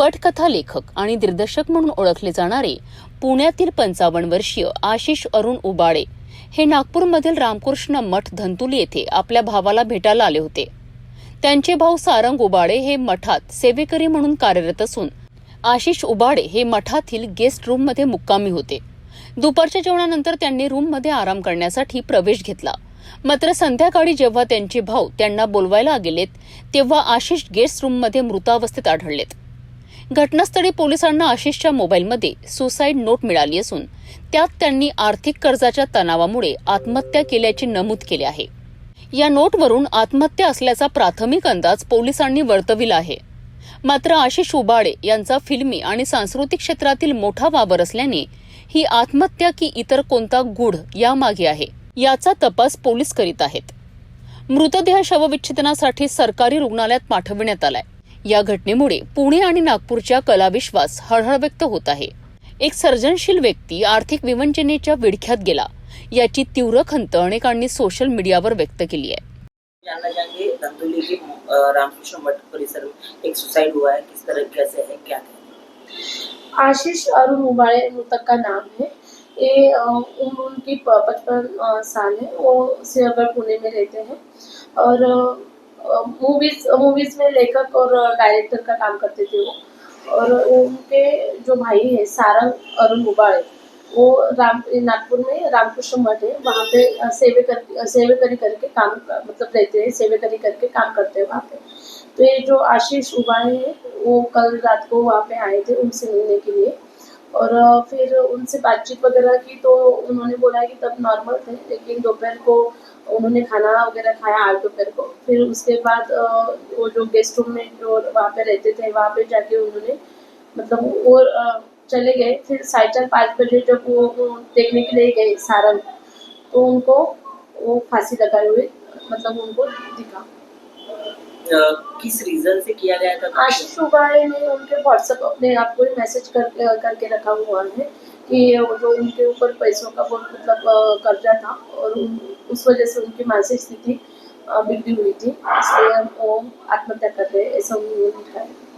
पटकथा लेखक आणि दिग्दर्शक म्हणून ओळखले जाणारे पुण्यातील पंचावन्न वर्षीय आशिष अरुण उबाळे हे नागपूरमधील रामकृष्ण मठ धंतुली येथे आपल्या भावाला भेटायला आले होते. त्यांचे भाऊ सारंग उबाळे हे मठात सेवेकरी म्हणून कार्यरत असून आशिष उबाळे हे मठातील गेस्ट रूममध्ये मुक्कामी होते. दुपारच्या जेवणानंतर त्यांनी रूममध्ये आराम करण्यासाठी प्रवेश घेतला. मात्र संध्याकाळी जेव्हा त्यांचे भाऊ त्यांना बोलवायला गेलेत तेव्हा आशिष गेस्ट रूममध्ये मृतावस्थेत आढळलेत. घटनास्थळी पोलिसांना आशिषच्या मोबाईलमध्ये सुसाईड नोट मिळाली असून त्यात त्यांनी आर्थिक कर्जाच्या तणावामुळे आत्महत्या केल्याचे नमूद केले आहे. या नोटवरून आत्महत्या असल्याचा प्राथमिक अंदाज पोलिसांनी वर्तविला आहे. मात्र आशिष उबाळे यांचा फिल्मी आणि सांस्कृतिक क्षेत्रातील मोठा वावर असल्याने ही आत्महत्या की इतर कोणता गूढ यामागे आहे याचा तपास पोलीस करीत आहेत. मृतदेह शवविच्छेदनासाठी सरकारी रुग्णालयात पाठविण्यात आलाय. या घटनेमुळे पुणे आणि नागपूरच्या कलाविश्वास हळहळ व्यक्त होत आहे. एक सर्जनशील व्यक्ती आर्थिक विवंचनेच्या विडख्यात गेला याची तीव्र खंत अनेकांनी सोशल मीडियावर व्यक्त केली आहे. जानना चाहेंगे धंधुली के अ, रामकृष्ण मठ परिसर में एक सुसाइड हुआ है किस तरह कैसे है क्या है? आशीष अरुण उबाळे मृतक का नाम है. ये उम्र उनकी पचपन साल है. वो सिरगढ़ पुणे में रहते हैं। और मूवीज़ मूवीज़ में लेखक और डायरेक्टर का काम करते थे वो। और उनके जो भाई है, सारंग, अरुण उबाळे वो राम, नागपुर में रामकृष्ण मठ है। वहाँ पे सेवे कर सेवेकरी करके काम मतलब रहते हैं सेवेकरी करके काम करते हैं वहाँ पे। तो ये जो आशीष उबाळे हैं, वो कल रात को वहाँ पे आए थे उनसे मिलने के लिए। और फिर उनसे बातचीत वगैरह की तो उन्होंने बोला कि तब नॉर्मल थे, लेकिन दोपहर को उन्होंने खाना वगैरह खाया आठ दोपहर को। फिर उसके बाद वो जो गेस्ट रूम में जो वहाँ पे रहते थे वहाँ पे जाके उन्होंने मतलब वो चले गए। फिर साढ़े चार पाँच बजे जब वो वो देखने के लिए गए सारंग तो उनको वो फांसी लगाए हुए मतलब उनको दिखा। किस रीजन से किया गया था? आशीष उबाळे ने उनके व्हाट्सएप अपने आप को मैसेज करके करके रखा हुआ है। कि जो उनके ऊपर पैसों का बहुत मतलब कर्जा था और उस वजह से उनकी मानसिक स्थिति बिगड़ी हुई थी इसलिए वो आत्महत्या कर रहे ऐसा उन्होंने लिखा है